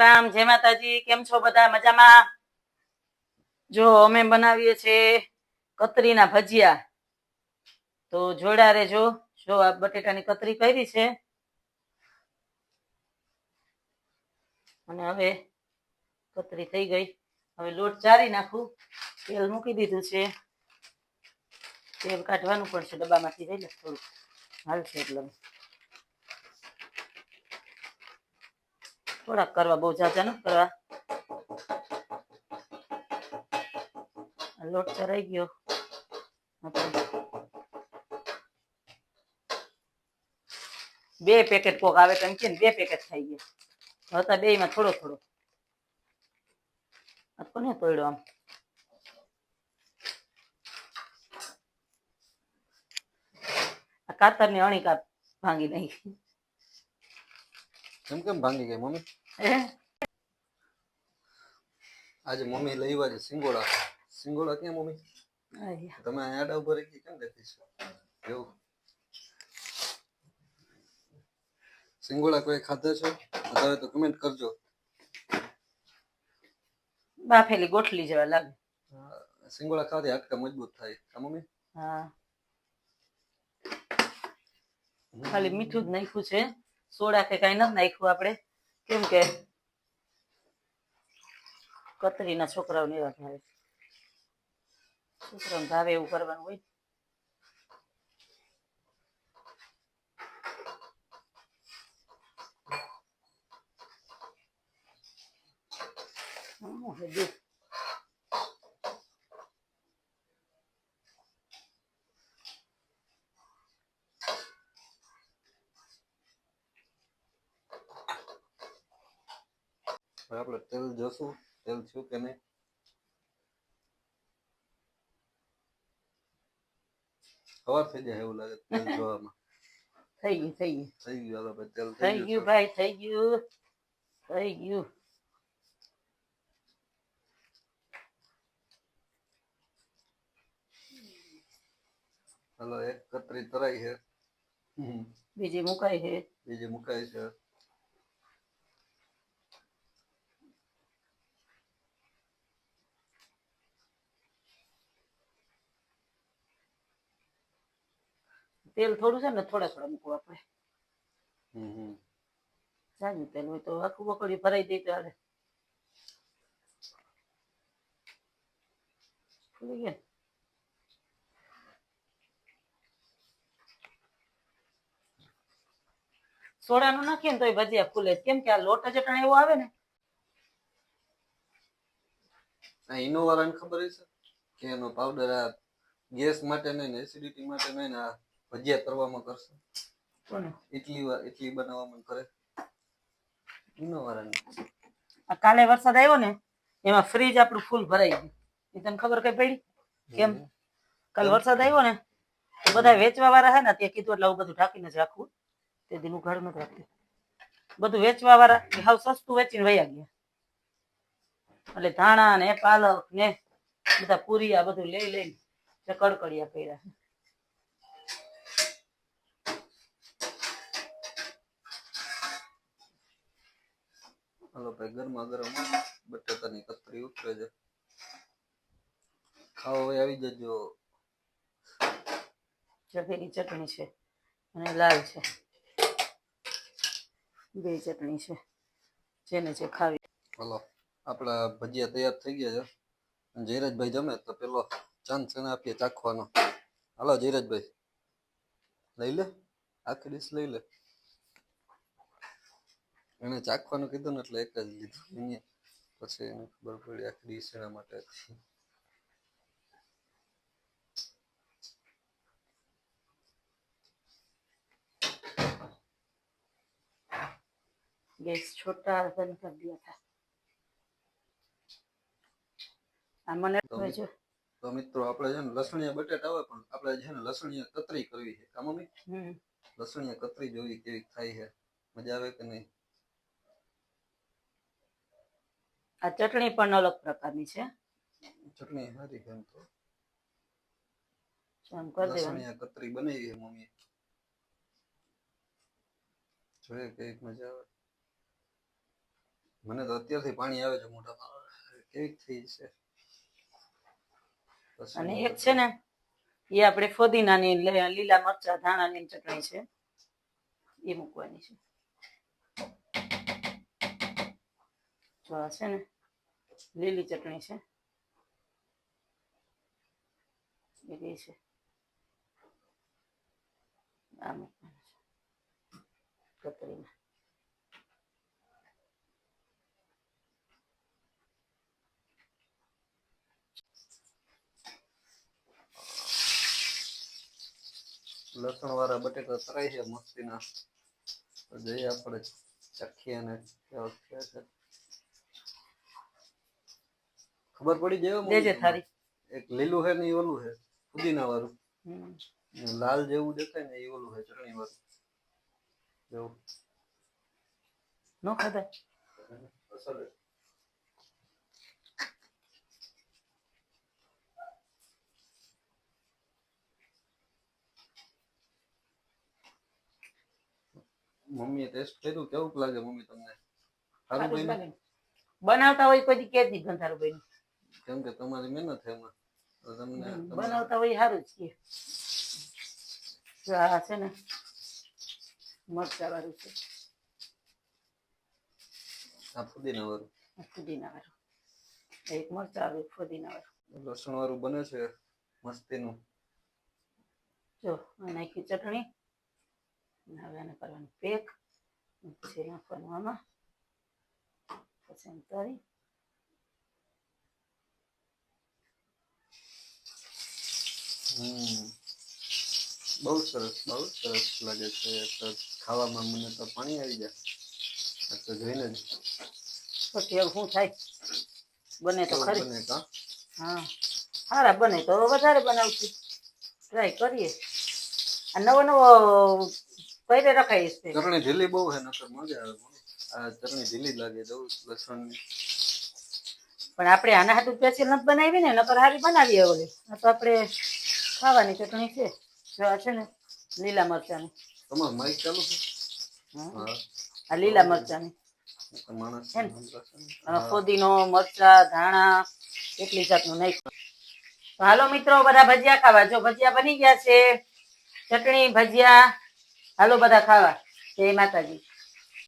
રામ જય માતાજી, કેમ છો બધા? મજામાં? જો, અમે બનાવીએ છીએ કતરીના ભજીયા. તો જોડા રેજો. જો, આ બટેટાની કતરી કરી છે. અને હવે કતરી થઈ ગઈ. હવે લોટ ચારી નાખું. તેલ મૂકી દીધું છે. તેલ કાઢવાનું પડશે ડબ્બામાંથી રહી લે થોડું હાલશે એટલે. થોડાક કરવા બહુ જાજા નથી કરવા. લોટ ચરાઈ ગયો. બે પેકેટ કોક આવે તો કે બે પેકેટ થઈ ગયા. હતા બે માં થોડો. થોડો કોને તોડ્યો આમ? કાતરની અણી કાપ ભાંગી નાખી. કેમ કેમ ભાંગી ગઈ મમ્મી? આજે મમ્મી લઈવા છે સિંગોડા સિંગોડા ક્યાં મમ્મી? તમે આડા ઉપર કેમ દેખી છો? એવું. સિંગોડા કોઈ ખાધા છો? બતાવે તો કમેન્ટ કરજો. બાફેલી ગોઠલી જેવા લાગે. સિંગોડા ખાવાથી હાડકા મજબૂત થાય. હા મમ્મી? હા. ખાલી મીઠું જ નાખ્યું છે. સોડા કે કઈ નથી નાખ્યું આપણે? કેમ કે કતરીના છોકરાઓને એવા ભાવે છોકરાઓને ભાવે એવું કરવાનું હોય હમ, હવે આપણે તેલ જોશું. તેલ છું કે નહીં? ખબર થઈ જાય એવું લાગે તેલ જોવામાં. થઈ ગયું થઈ ગયું. થઈ ગયું હાલો ભાઈ તેલ થઈ ગયું ભાઈ થઈ ગયું. થઈ ગયું. હાલો એક કતરી તરાઈ છે. બીજી મુકાઈ છે. બીજી મુકાય છે. તેલ થોડું છે ને થોડા થોડા મૂકવું આપણે. હમ હમ. તેલ હોય તો આખું બકડી ભરાઈ દઈ તો હાલે. ખુલી ગયા? સોડાનું નાખીએ ને તો ભજીયા ફૂલે કેમ કે આ લોટ જ અટાણે એવો આવે ને? આ ઇનોવાળાને ખબર હશે? કે એનો પાવડર આ ગેસ માટે નહીં ને એસિડિટી માટે નહીં ને આ ભજીયા કરવામાં કરશે? ઇટલી ઇડલી વા- બનાવવામાં કરે? ઇનોવાળાને આ કાલે વરસાદ આવ્યો ને એમાં ફ્રીજ આપણું ફૂલ ભરાઈ ગયું. એ તને ખબર કઈ પડી? કેમ? કાલ વરસાદ આવ્યો ને તો બધા વેચવા વાળા હે ને તે કીધું એટલે આવું બધું ઢાંકીને જ રાખવું. તે દીનું ઘર નથી રાખતું. બધું વેચવા વાળા હાવ સસ્તું વેચીને વયા ગયા. એટલે ધાણા ને પાલક ને બધા પૂરી આ બધું લઈ લઈને કડકડિયા કર્યા. હાલો ભાઈ ગરમા ગરમ બટાકાની કતરી ઉતરે છે. ખાવા હવે આવી જજો. ચપેરી ચટણી છે અને લાલ છે. બે ચટણી છે. જેને જે ખાવી. હાલો આપણા ભજીયા તૈયાર થઈ ગયા છે. અને જયરાજભાઈ જમે તો પેલો ચાંદ ચણા આપીએ ચાખવાનો. હાલો જયરાજભાઈ લઈ લે? આખી ડીશ લઈ લે. એને ચાખવાનું કીધું ને એટલે એક જ લીધું અહીંયા. પછી એને ખબર પડી આખી ડીશ એના માટે હતી ગેસ છોટા બંધ કરી દીધા હતા. મને જો તો મિત્રો આપણે છે ને લસણીયા બટેટા આવે પણ આપણે છે ને લસણીયા કતરી કરવી છે. કા મમ્મી? લસણીયા કતરી જોવી કેવી થાય છે? મજા આવે કે નહીં? આ ચટણી પણ અલગ પ્રકારની છે. ચટણી સારી છે તો. આમ કરી દેવાની. કતરી બનાવી છે મમ્મી જોઈએ કંઈક મજા આવે. મને તો અત્યારથી પાણી આવે છે મોઢામાં. કેવી થઈ છે અને એક છે ને એ આપણે ફોદીનાની લીલા મરચા ધાણાની ચટણી છે. એ મૂકવાની છે. જો છે ને, લીલી ચટણી છે. લસણ વાળા બટેટા તરાય છે, મસ્તીના. જઈએ આપણે. ચખીએ અને કેવા થયા છે ખબર પડી એમ દેજે થારી. એક લીલું હે ને એ ઓલું છે પુદીના વાળું લાલ જેવું દેખાય ને એ ઓલું છે ચટણી વાળું જેવું નો ખાધા? મમ્મીએ ટેસ્ટ કર્યું કેવું લાગે મમ્મી તમને? સારું. બનાવતા હોય કોઈ કે જ નહીં ગંધારું બન્યું કેમ કે તમારી મહેનત એમાં. તો તમને બનાવતા હોય સારું જ કે જો આ છે ને મરચા વાળું છે. આ ફુદીના વાળું ફુદીના વાળું એક મરચા આવે ફુદીના વાળું લસણ વાળું બને છે મસ્તીનું. જો નાખી ચટણી. હવે આને કરવાનું પેક. પછી નાખવાનું આમાં. પછી આમ બહુ સરસ બહુ સરસ લાગે છે. તો ખાવામાં મને તો પાણી આવી જાય. તો જોઈને જ. પછી હવે શું થાય? બને તો ખરી. બને તો. હા. સારા બને તો વધારે બનાવશું. ટ્રાય કરીએ. આ નવો નવો પહેરે રખાય છે. ચટણી ઢીલી બહુ છે નકર મજા આવે. આ ચટણી ઢીલી લાગે દઉં લસણ પણ આપણે આના હાથું સ્પેશિયલ નથી બનાવી ને નકર હારી બનાવીએ ઓલી. તો આપણે ખાવાની ચટણી છે જો આ છે ને લીલા મરચાની. તમારું માઇક ચાલુ છે? આ લીલા મરચાની. નકર માણસ એમ? સંભળાશે ને. અને હા. મરચા ધાણા એટલી જાતનું નહીં. તો હાલો મિત્રો બધા ભજીયા ખાવા. જો ભજીયા બની ગયા છે ચટણી ભજીયા હાલો બધા ખાવા. જય માતાજી.